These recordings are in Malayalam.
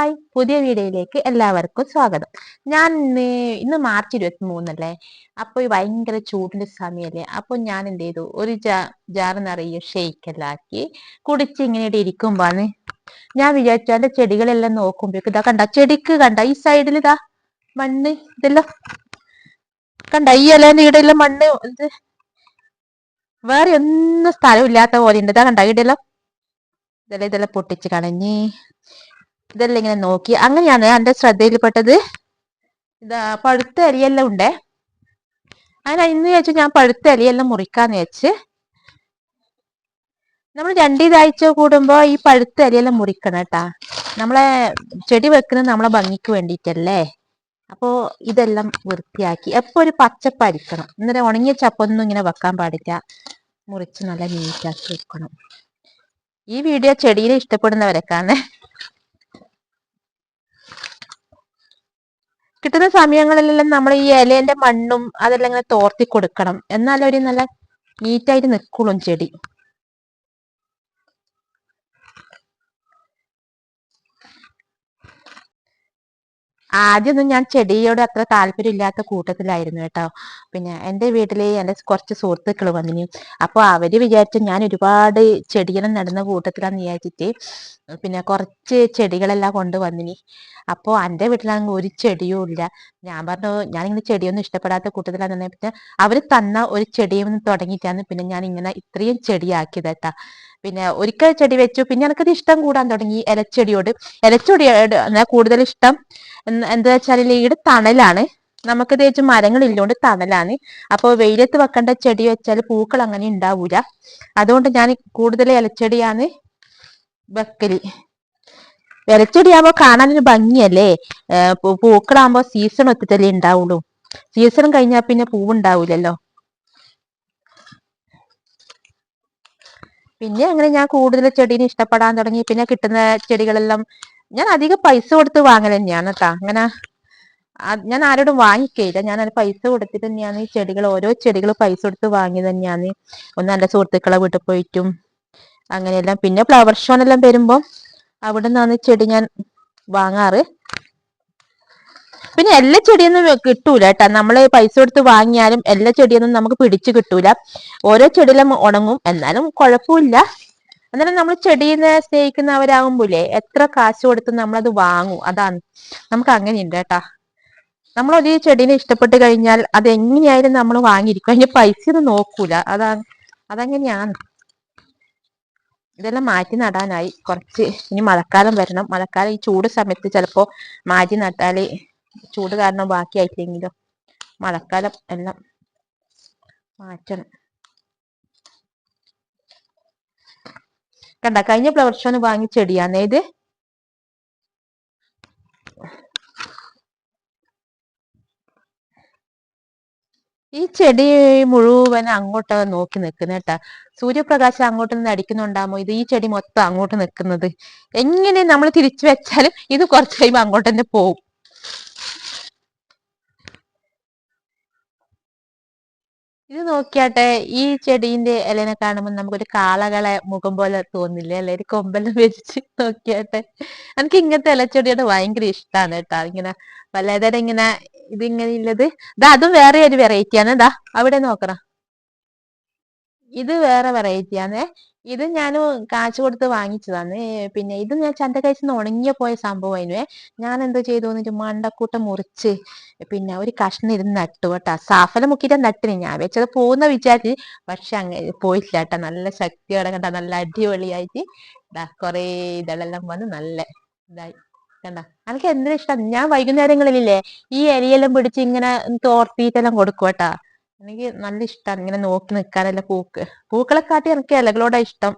ഹായ് പുതിയ വീഡിയോയിലേക്ക് എല്ലാവർക്കും സ്വാഗതം. ഞാൻ ഇന്ന് മാർച്ച് ഇരുപത്തി മൂന്നല്ലേ അപ്പോൾ ഭയങ്കര ചൂടിന്റെ സമയമല്ലേ? അപ്പോൾ ഞാൻ എന്ത് ചെയ്തു? ഒരു ജാ ജാറ് നിറയെ ഷെയ്ക്കെല്ലാക്കി കുടിച്ച് ഇങ്ങനെ ഇരിക്കുമ്പോന്ന് ഞാൻ വിചാരിച്ചു ചെടികളെല്ലാം നോക്കുമ്പോഴേക്ക് ഇതാ കണ്ട? ചെടിക്ക് കണ്ട? ഈ സൈഡിൽ ഇതാ മണ്ണ് ഇതെല്ലാം. കണ്ട? ഈ ഇലേന്റെ ഇവിടെ എല്ലാം മണ്ണ് ഇത്. വേറെ ഒന്നും സ്ഥലമില്ലാത്ത പോലെ ഉണ്ട്. ഇതാ കണ്ട? ഇടയിലും ഇതെല്ലാം ഇതെല്ലാം പൊട്ടിച്ച് കളഞ്ഞ്. ഇതെല്ലാം ഇങ്ങനെ നോക്കി. അങ്ങനെയാണ് എന്റെ ശ്രദ്ധയിൽപ്പെട്ടത്. ഇതാ പഴുത്ത അരിയെല്ലാം ഉണ്ടേ. അങ്ങനെ ഇന്ന് ചോദിച്ചാൽ ഞാൻ പഴുത്ത അരിയെല്ലാം മുറിക്കാന്ന് വെച്ച് നമ്മൾ രണ്ടീതാഴ്ച കൂടുമ്പോ ഈ പഴുത്ത അരിയെല്ലാം മുറിക്കണം കേട്ടാ. നമ്മളെ ചെടി വെക്കുന്നത് നമ്മളെ ഭംഗിക്ക് വേണ്ടിയിട്ടല്ലേ? അപ്പോ ഇതെല്ലാം വൃത്തിയാക്കി. എപ്പോ ഒരു പച്ചപ്പ് അരിക്കണം. എന്നിട്ട് ഉണങ്ങിയ ചപ്പൊന്നും ഇങ്ങനെ വെക്കാൻ പാടില്ല. മുറിച്ച് നല്ല നീറ്റാക്കി വെക്കണം ഈ വീഡിയോ ചെടിയിൽ ഇഷ്ടപ്പെടുന്നവരൊക്കെയാണ് കിട്ടുന്ന സമയങ്ങളിലെല്ലാം നമ്മൾ ഈ ഇലേന്റെ മണ്ണും അതെല്ലാം ഇങ്ങനെ തോർത്തി കൊടുക്കണം. എന്നാലേ ഒരു നല്ല നീറ്റായിട്ട് നിൽക്കുള്ളൂ ചെടി. ആദ്യമൊന്നും ഞാൻ ചെടിയോട് അത്ര താല്പര്യമില്ലാത്ത കൂട്ടത്തിലായിരുന്നു കേട്ടോ. പിന്നെ എന്റെ വീട്ടിൽ എന്റെ കുറച്ച് സുഹൃത്തുക്കൾ വന്നിനി. അപ്പോൾ അവർ വിചാരിച്ച ഞാൻ ഒരുപാട് ചെടികളും നടുന്ന കൂട്ടത്തിലാന്ന് വിചാരിച്ചിട്ട് പിന്നെ കുറച്ച് ചെടികളെല്ലാം കൊണ്ടുവന്നിനി അപ്പോൾ എന്റെ വീട്ടിലാണെങ്കിൽ ഒരു ചെടിയും ഇല്ല. ഞാൻ പറഞ്ഞു ഞാനിങ്ങനെ ചെടിയൊന്നും ഇഷ്ടപ്പെടാത്ത കൂട്ടത്തിലാന്ന് പിന്നെ അവർ തന്ന ഒരു ചെടിയൊന്നും തുടങ്ങിയിട്ടാണ് പിന്നെ ഞാൻ ഇങ്ങനെ ഇത്രയും ചെടിയാക്കിയത് കേട്ടാ. പിന്നെ ഒരിക്കൽ ചെടി വെച്ചു. പിന്നെ എനിക്കത് ഇഷ്ടം കൂടാൻ തുടങ്ങി ഇലച്ചെടിയോട് ഇലച്ചെടിയോട് കൂടുതൽ ഇഷ്ടം? എന്താ വെച്ചാൽ ഈട് തണലാണ്. നമുക്ക് തേച്ച് മരങ്ങളില്ലോണ്ട് തണലാണ്. അപ്പോൾ വെയിലത്ത് വെക്കേണ്ട ചെടി വെച്ചാൽ പൂക്കൾ അങ്ങനെ ഉണ്ടാവൂല അതുകൊണ്ട് ഞാൻ കൂടുതൽ ഇലച്ചെടിയാണ് വെക്കൽ. ഇലച്ചെടിയാകുമ്പോൾ കാണാനൊരു ഭംഗിയല്ലേ? പൂക്കളാകുമ്പോ സീസൺ ഒത്തിട്ടല്ലേ ഉണ്ടാവുള്ളൂ സീസൺ കഴിഞ്ഞാൽ പിന്നെ പൂവുണ്ടാവൂലല്ലോ. പിന്നെ അങ്ങനെ ഞാൻ കൂടുതൽ ചെടീനെ ഇഷ്ടപ്പെടാൻ തുടങ്ങി. പിന്നെ കിട്ടുന്ന ചെടികളെല്ലാം ഞാൻ അധികം പൈസ കൊടുത്ത് വാങ്ങൽ തന്നെയാണ് കേട്ടോ അങ്ങനെ ഞാൻ ആരോടും വാങ്ങിക്കയില്ല. ഞാൻ അത് പൈസ കൊടുത്തിട്ട് തന്നെയാണ് ഈ ചെടികൾ ഓരോ ചെടികൾ പൈസ കൊടുത്ത് വാങ്ങി തന്നെയാണ്. ഒന്ന് എന്റെ സുഹൃത്തുക്കളെ വീട്ടിൽ പോയിട്ടും അങ്ങനെയെല്ലാം. പിന്നെ ഫ്ലവർ ഷോനെല്ലാം വരുമ്പോൾ അവിടെ നിന്നാണ് ചെടി ഞാൻ വാങ്ങാറ്. പിന്നെ എല്ലാ ചെടിയൊന്നും കിട്ടൂല കേട്ടാ. നമ്മൾ പൈസ കൊടുത്ത് വാങ്ങിയാലും എല്ലാ ചെടിയൊന്നും നമുക്ക് പിടിച്ചു കിട്ടൂല. ഓരോ ചെടിയിലും ഉണങ്ങും. എന്നാലും കുഴപ്പമില്ല. അന്നേരം നമ്മൾ ചെടീനെ സ്നേഹിക്കുന്നവരാകുമ്പോലേ എത്ര കാശ് കൊടുത്ത് നമ്മളത് വാങ്ങും. അതാണ്. നമുക്ക് അങ്ങനെയുണ്ട് കേട്ടാ. നമ്മൾ ഒരു ചെടീനെ ഇഷ്ടപ്പെട്ട് കഴിഞ്ഞാൽ അത് എങ്ങനെയായാലും നമ്മൾ വാങ്ങിയിരിക്കും. അതിന്റെ പൈസ ഒന്നും നോക്കൂല. അതാണ്. അതങ്ങനെയാണ്. ഇതെല്ലാം മാറ്റി നടാനായി. കുറച്ച് ഇനി മഴക്കാലം വരണം. മഴക്കാലം ഈ ചൂട് സമയത്ത് ചിലപ്പോ മാറ്റി നട്ടാൽ ചൂട് കാരണം ബാക്കിയായിട്ടില്ലെങ്കിലോ മഴക്കാലം എല്ലാം മാറ്റണം. കണ്ട കഴിഞ്ഞ ഫ്ലവർ ഷോന് വാങ്ങി ചെടിയാന്നേ ഇത്? ഈ ചെടി മുഴുവൻ അങ്ങോട്ട് നോക്കി നിൽക്കുന്ന കേട്ടാ. സൂര്യപ്രകാശം അങ്ങോട്ട് നിന്ന് അടിക്കുന്നുണ്ടാമോ? ഇത് ഈ ചെടി മൊത്തം അങ്ങോട്ട് നിൽക്കുന്നത്. എങ്ങനെ നമ്മൾ തിരിച്ചു വെച്ചാലും ഇത് കുറച്ച് കഴിയുമ്പോൾ അങ്ങോട്ട് തന്നെ പോകും. ഇത് നോക്കിയാട്ടെ ഈ ചെടീന്റെ ഇലനെ കാണുമ്പോൾ നമുക്കൊരു കാളകളെ മുഖം പോലെ തോന്നില്ലേ? അല്ലെ? ഒരു കൊമ്പെല്ലാം വെച്ച് നോക്കിയാട്ടെ. എനിക്ക് ഇങ്ങനത്തെ ഇലച്ചെടിയോട് ഭയങ്കര ഇഷ്ടമാണ് കേട്ടോ. ഇങ്ങനെ വല്ലതരം ഇങ്ങനെ ഇതിങ്ങനെ ഉള്ളത്. ഇതാ അതും വേറെ ഒരു വെറൈറ്റിയാണ് ഇതാ അവിടെ നോക്കറ ഇത് വേറെ വെറൈറ്റി ആണേ ഇത് ഞാൻ കാശ് കൊടുത്ത് വാങ്ങിച്ചതാണ്. പിന്നെ ഇത് ഞാൻ ചന്തക്കഴിച്ച് നിന്ന് ഉണങ്ങിയ പോയ സംഭവമായിരുന്നു ഞാൻ എന്തോ ചെയ്തു എന്നിട്ട് മണ്ടക്കൂട്ടം മുറിച്ച് പിന്നെ ഒരു കഷ്ണം ഇരുന്ന് നട്ടു കേട്ടാ. സാഫല മുക്കിയിട്ട് നട്ടിന്. ഞാൻ വെച്ചത് പോകുന്ന വിചാരിച്ച് പക്ഷെ അങ്ങനെ പോയില്ല കേട്ടാ നല്ല ശക്തിയോടെ കണ്ട നല്ല അടിപൊളിയായിട്ട്. ഇതാ കൊറേ ഇതെല്ലാം വന്ന് നല്ല ഇതായി. കണ്ട? എനിക്ക് എന്തിനും ഇഷ്ടം? ഞാൻ വൈകുന്നേരങ്ങളിലില്ലേ ഈ എലിയെല്ലാം പിടിച്ച് ഇങ്ങനെ തോർത്തിയിട്ടെല്ലാം കൊടുക്കും കേട്ടാ. എനിക്ക് നല്ല ഇഷ്ടമാണ് ഇങ്ങനെ നോക്കി നിൽക്കാനല്ല പൂക്ക്. പൂക്കളെ കാട്ടി എനിക്ക് ഇലകളോടാ ഇഷ്ടം.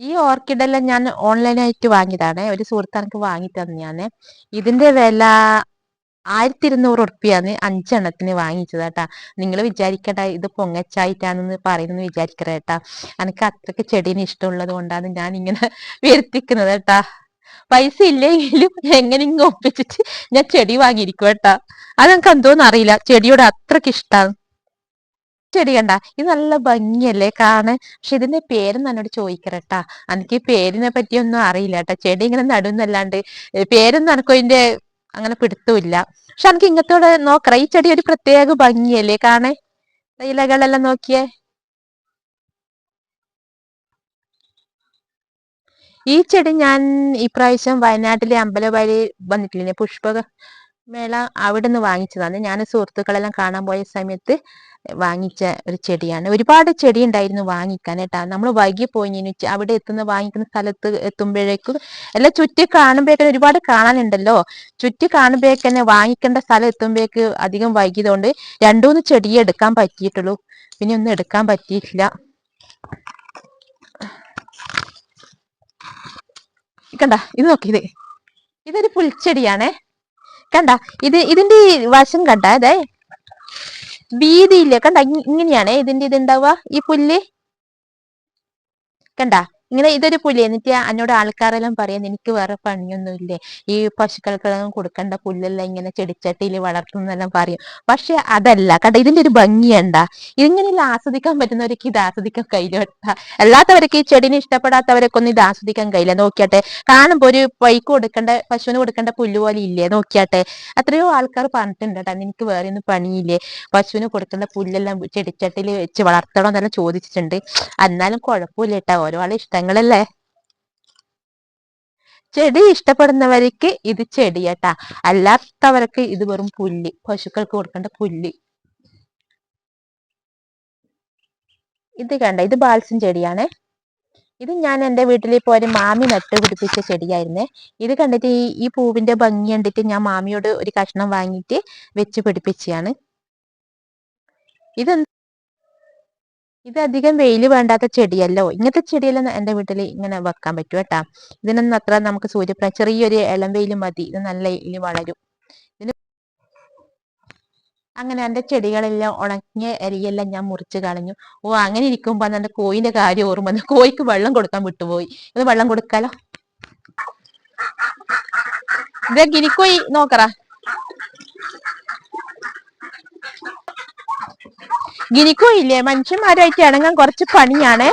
ഈ ഓർക്കിഡെല്ലാം ഞാൻ ഓൺലൈനായിട്ട് വാങ്ങിയതാണ്. ഒരു സുഹൃത്ത് എനിക്ക് വാങ്ങി തന്നെയാണ് ഇതിന്റെ വില ആയിരത്തി ഇരുന്നൂറ് ഉറുപ്പിയാണ്. അഞ്ചെണ്ണത്തിന് വാങ്ങിച്ചത് കേട്ടാ നിങ്ങൾ വിചാരിക്കട്ടെ ഇത് പൊങ്ങച്ചായിട്ടാണെന്ന് പറയുന്നത് വിചാരിക്കറ കേട്ടാ. എനിക്ക് അത്രയ്ക്ക് ചെടീനെ ഇഷ്ടമുള്ളത് കൊണ്ടാണ് ഞാൻ ഇങ്ങനെ വരുത്തിക്കുന്നത് കേട്ടാ പൈസ ഇല്ലെങ്കിലും എങ്ങനെയെങ്കിലും ഒപ്പിച്ചിട്ട് ഞാൻ ചെടി വാങ്ങിയിരിക്കും കേട്ടാ. അതെനിക്ക് എന്തോന്ന് അറിയില്ല? ചെടിയോട് അത്രയ്ക്ക് ഇഷ്ടമാണ് ചെടി കണ്ട? ഇത് നല്ല ഭംഗിയല്ലേ കാണാൻ? പക്ഷെ ഇതിന്റെ പേരൊന്നും എന്നോട് ചോദിക്കറട്ടാ എനിക്ക് പേരിനെ പറ്റിയൊന്നും അറിയില്ല കേട്ടാ. ചെടി ഇങ്ങനെ നടുന്നല്ലാണ്ട് പേരും പേരൊന്നും എനക്കും അതിന്റെ അങ്ങനെ പിടുത്തമില്ല. പക്ഷെ എനിക്ക് ഇങ്ങനത്തോടെ നോക്കറ ഈ ചെടി ഒരു പ്രത്യേക ഭംഗിയല്ലേ കാണേ ഇലകളെല്ലാം നോക്കിയേ. ഈ ചെടി ഞാൻ ഇപ്രാവശ്യം വയനാട്ടിലെ അമ്പലവഴി വന്നിട്ടില്ലേ പുഷ്പക മേള അവിടെ നിന്ന് വാങ്ങിച്ചതാണ്. ഞാൻ സുഹൃത്തുക്കളെല്ലാം കാണാൻ പോയ സമയത്ത് വാങ്ങിച്ച ഒരു ചെടിയാണ്. ഒരുപാട് ചെടി ഉണ്ടായിരുന്നു വാങ്ങിക്കാൻ കേട്ടാ നമ്മൾ വൈകി പോയി അവിടെ എത്തുന്ന വാങ്ങിക്കുന്ന സ്ഥലത്ത് എത്തുമ്പോഴേക്കും എല്ലാം ചുറ്റി കാണുമ്പോഴേക്കും ഒരുപാട് കാണാനുണ്ടല്ലോ. ചുറ്റി കാണുമ്പോഴേക്കന്നെ വാങ്ങിക്കേണ്ട സ്ഥലം എത്തുമ്പോഴേക്ക് അധികം വൈകിയതുകൊണ്ട് രണ്ടൂന്ന് ചെടിയെ എടുക്കാൻ പറ്റിയിട്ടുള്ളൂ. പിന്നെ ഒന്നും എടുക്കാൻ പറ്റിയിട്ടില്ല. കണ്ട ഇത് നോക്കി ഇത്. ഇതൊരു പുൽച്ചെടിയാണേ. കണ്ട ഇത് ഇതിന്റെ വശം കണ്ട അതെ വീതിയില്ല കണ്ട ഇങ്ങനെയാണേ ഇതിന്റെ ഇത് ഉണ്ടാവുക ഈ പുല്ല്. കണ്ട ഇങ്ങനെ ഇതൊരു പുല്ല് എന്നിട്ട് എന്നോട് ആൾക്കാരെല്ലാം പറയാൻ എനിക്ക് വേറെ പണിയൊന്നുമില്ലേ? ഈ പശുക്കൾക്കെല്ലാം കൊടുക്കേണ്ട പുല്ലെല്ലാം ഇങ്ങനെ ചെടിച്ചട്ടിയിൽ വളർത്തുന്നെല്ലാം പറയും. പക്ഷെ അതല്ല കണ്ട? ഇതിന്റെ ഒരു ഭംഗിയണ്ട ഇതിങ്ങനെയുള്ള ആസ്വദിക്കാൻ പറ്റുന്നവർക്ക് ഇത് ആസ്വദിക്കാൻ കയ്യിലോട്ട അല്ലാത്തവർക്ക് ഈ ചെടിനെ ഇഷ്ടപ്പെടാത്തവരൊക്കെ ഒന്നും ഇത് ആസ്വദിക്കാൻ കഴിയില്ല. നോക്കിയാട്ടെ കാണുമ്പോ ഒരു പൈക്ക് കൊടുക്കേണ്ട പശുവിന് കൊടുക്കേണ്ട പുല്ല് പോലെ ഇല്ലേ? നോക്കിയാട്ടെ. എത്രയോ ആൾക്കാർ പറഞ്ഞിട്ടുണ്ട് കേട്ടോ നിനക്ക് വേറെ ഒന്നും പണിയില്ലേ? പശുവിന് കൊടുക്കേണ്ട പുല്ലെല്ലാം ചെടിച്ചട്ടിയിൽ വെച്ച് വളർത്തണം എന്നെല്ലാം ചോദിച്ചിട്ടുണ്ട്. എന്നാലും കുഴപ്പമില്ല കേട്ടോ ഓരോ ആളെ ഇഷ്ടങ്ങളല്ലേ ചെടി ഇഷ്ടപ്പെടുന്നവർക്ക് ഇത് ചെടി കേട്ടാ അല്ലാത്തവർക്ക് ഇത് വെറും പുല്ല്. പശുക്കൾക്ക് കൊടുക്കേണ്ട പുല്ല്. ഇത് കണ്ട? ഇത് ബാൽസം ചെടിയാണ്. ഇത് ഞാൻ എന്റെ വീട്ടിൽ ഇപ്പോൾ ഒരു മാമി നട്ട് പിടിപ്പിച്ച ചെടിയായിരുന്നേ. ഇത് കണ്ടിട്ട് ഈ ഈ പൂവിന്റെ ഭംഗി കണ്ടിട്ട് ഞാൻ മാമിയോട് ഒരു കഷ്ണം വാങ്ങിയിട്ട് വെച്ച് പിടിപ്പിച്ചതാണ് ഇത് ഇത് അധികം വെയിൽ വേണ്ടാത്ത ചെടിയല്ലോ. ഇങ്ങനത്തെ ചെടിയെല്ലാം എന്റെ വീട്ടിൽ ഇങ്ങനെ വെക്കാൻ പറ്റും കേട്ടാ. ഇതിനൊന്നും അത്ര നമുക്ക് സൂര്യപ്രാ ചെറിയൊരു ഇളം വെയിൽ മതി. ഇത് നല്ല ഇതിൽ വളരും. ഇതിന് അങ്ങനെ എന്റെ ചെടികളെല്ലാം ഉണങ്ങിയ അരിയെല്ലാം ഞാൻ മുറിച്ച് കളഞ്ഞു. ഓ അങ്ങനെ ഇരിക്കുമ്പോ എന്റെ കോയിന്റെ കാര്യം ഓർമ്മ വന്നു. കോയിക്ക് വെള്ളം കൊടുക്കാൻ വിട്ടുപോയി. ഇത് വെള്ളം കൊടുക്കാലോ? ഇതെ ഗിനിക്കോയി നോക്കറ. ഗിനിക്കോയി ഇല്ലേ? മനുഷ്യന്മാരായിട്ട് ഇണങ്ങാൻ കുറച്ച് പണിയാണേ.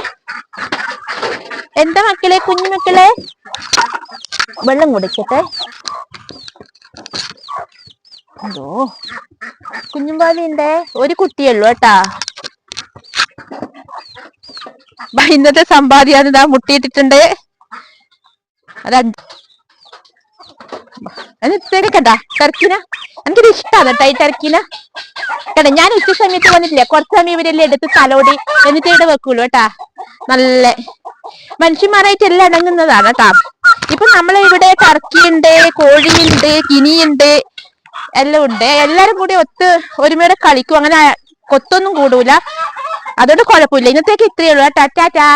എന്താ മക്കളെ കുഞ്ഞു മക്കളെ? വെള്ളം കുടിക്കട്ടെ. എന്തോ? കുഞ്ഞുമ്പാലിണ്ടേ ഒരു കുട്ടിയുള്ളൂ കേട്ടാ. ഇന്നത്തെ സമ്പാദ്യാന്ന് ഇതാ മുട്ടിയിട്ടിട്ടുണ്ട്. അത് തിരക്കണ്ട കേട്ടാ ടെർക്കിന എനിക്കിത് ഇഷ്ടമാണ് കേട്ടോ ഈ കേട്ടോ ഞാൻ ഉച്ച സമയത്ത് വന്നിട്ടില്ല. കുറച്ച് സമയം ഇവരെല്ലാം എടുത്ത് തലോടി എന്നിട്ട് ഇവിടെ വെക്കുള്ളൂ കേട്ടാ. നല്ല മനുഷ്യന്മാരായിട്ട് എല്ലാം ഇണങ്ങുന്നതാണ് കേട്ടാ. ഇപ്പൊ നമ്മളെ ഇവിടെ ടർക്കി ഉണ്ട് കോഴിയുണ്ട് കിനിയുണ്ട് എല്ലാം ഉണ്ട്. എല്ലാരും കൂടി ഒത്ത് ഒരുമയോടെ കളിക്കും. അങ്ങനെ കൊത്തൊന്നും കൂടൂല. അതുകൊണ്ട് കുഴപ്പമില്ല. ഇന്നത്തേക്ക് ഇത്രയേ ഉള്ളൂ ടാറ്റാ